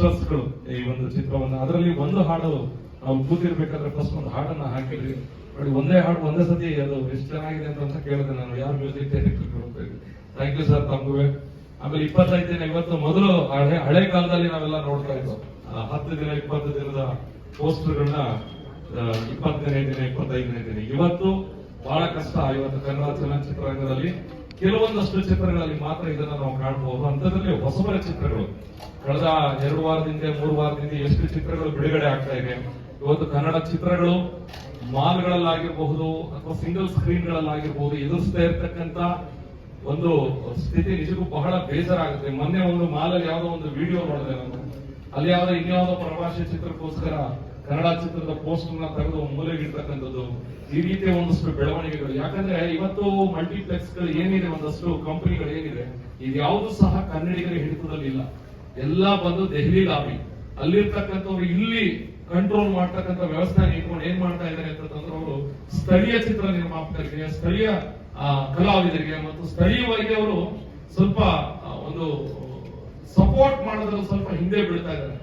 ಸ್ಟ್ರೆಸ್ಗಳು ಈ ಒಂದು ಚಿತ್ರವನ್ನು, ಅದರಲ್ಲಿ ಒಂದು ಹಾಡು ನಾವು ಕೂತಿರ್ಬೇಕಾದ್ರೆ ಫಸ್ಟ್ ಒಂದು ಹಾಡನ್ನ ಹಾಕಿದ್ರಿ. ನೋಡಿ, ಒಂದೇ ಹಾಡು ಒಂದೇ ಸತಿ ಅದು ಎಷ್ಟು ಚೆನ್ನಾಗಿದೆ ಅಂತ ಕೇಳಿದೆ ನಾನು ಯಾರು music director thank you sir ತಮಗೂ ಆಮೇಲೆ ಇಪ್ಪತ್ತೈದು ದಿನ, ಇವತ್ತು ಮೊದಲು ಹಳೆ ಹಳೆ ಕಾಲದಲ್ಲಿ ನಾವೆಲ್ಲ ನೋಡ್ತಾ ಇದ್ದೋ ಹತ್ತು ದಿನ, ಇಪ್ಪತ್ತು ದಿನದ ಪೋಸ್ಟರ್ಗಳನ್ನ ಇಪ್ಪತ್ತನೇ ದಿನ, ಇಪ್ಪತ್ತೈದನೇ ದಿನ. ಇವತ್ತು ಬಹಳ ಕಷ್ಟ, ಇವತ್ತು ಕನ್ನಡ ಚಲನಚಿತ್ರರಂಗದಲ್ಲಿ ಕೆಲವೊಂದಷ್ಟು ಚಿತ್ರಗಳಲ್ಲಿ ಮಾತ್ರ ಇದನ್ನ ನಾವು ಕಾಣಬಹುದು ಅಂತದ್ರಲ್ಲಿ ಹೊಸಬರ ಚಿತ್ರಗಳು. ಕಳೆದ ಎರಡು ವಾರದಿಂದ ಮೂರು ವಾರದಿಂದ ಎಷ್ಟು ಚಿತ್ರಗಳು ಬಿಡುಗಡೆ ಆಗ್ತಾ ಇದೆ. ಇವತ್ತು ಕನ್ನಡ ಚಿತ್ರಗಳು ಮಾಲ್ಗಳಲ್ಲಾಗಿರಬಹುದು ಅಥವಾ ಸಿಂಗಲ್ ಸ್ಕ್ರೀನ್ಗಳಲ್ಲಾಗಿರ್ಬಹುದು ಎದುರಿಸ್ತಾ ಇರ್ತಕ್ಕಂತ ಒಂದು ಸ್ಥಿತಿ ನಿಜಕ್ಕೂ ಬಹಳ ಬೇಜಾರಾಗುತ್ತೆ. ಮೊನ್ನೆ ಒಂದು ಮಾಲಲ್ಲಿ ಯಾವುದೋ ಒಂದು ವಿಡಿಯೋ ನೋಡಿದೆ ನಾನು. ಅಲ್ಲಿ ಯಾವ್ದೋ ಇನ್ಯಾವುದೋ ಪ್ರವಾಸಿ ಚಿತ್ರಕ್ಕೋಸ್ಕರ ಕನ್ನಡ ಚಿತ್ರದ ಪೋಸ್ಟರ್ನ ತೆಗೆದು ಮೂಲೆಗಿಡ್ತಕ್ಕಂಥದ್ದು ಈ ರೀತಿಯ ಒಂದಷ್ಟು ಬೆಳವಣಿಗೆಗಳು. ಯಾಕಂದ್ರೆ ಇವತ್ತು ಮಲ್ಟಿಪ್ಲೆಕ್ಸ್ಗಳು ಏನಿದೆ, ಒಂದಷ್ಟು ಕಂಪನಿಗಳು ಏನಿದೆ ಇದ್ಯಾವುದು ಸಹ ಕನ್ನಡಿಗರ ಹಿಡಿತದಲ್ಲಿ ಇಲ್ಲ. ಎಲ್ಲ ಬಂದು ದೆಹಲಿ ಲಾಬಿ ಅಲ್ಲಿರ್ತಕ್ಕಂಥವ್ರು ಇಲ್ಲಿ ಕಂಟ್ರೋಲ್ ಮಾಡ್ತಕ್ಕಂಥ ವ್ಯವಸ್ಥೆ ಇಟ್ಕೊಂಡು ಏನ್ ಮಾಡ್ತಾ ಇದ್ದಾರೆ ಅಂತಂದ್ರೆ ಅವರು ಸ್ಥಳೀಯ ಚಿತ್ರ ನಿರ್ಮಾಪಕರಿಗೆ, ಸ್ಥಳೀಯ ಕಲಾವಿದರಿಗೆ ಮತ್ತು ಸ್ಥಳೀಯವಾಗಿ ಅವರು ಸ್ವಲ್ಪ ಒಂದು ಸಪೋರ್ಟ್ ಮಾಡೋದ್ರಲ್ಲಿ ಸ್ವಲ್ಪ ಹಿಂದೆ ಬೀಳ್ತಾ ಇದ್ದಾರೆ.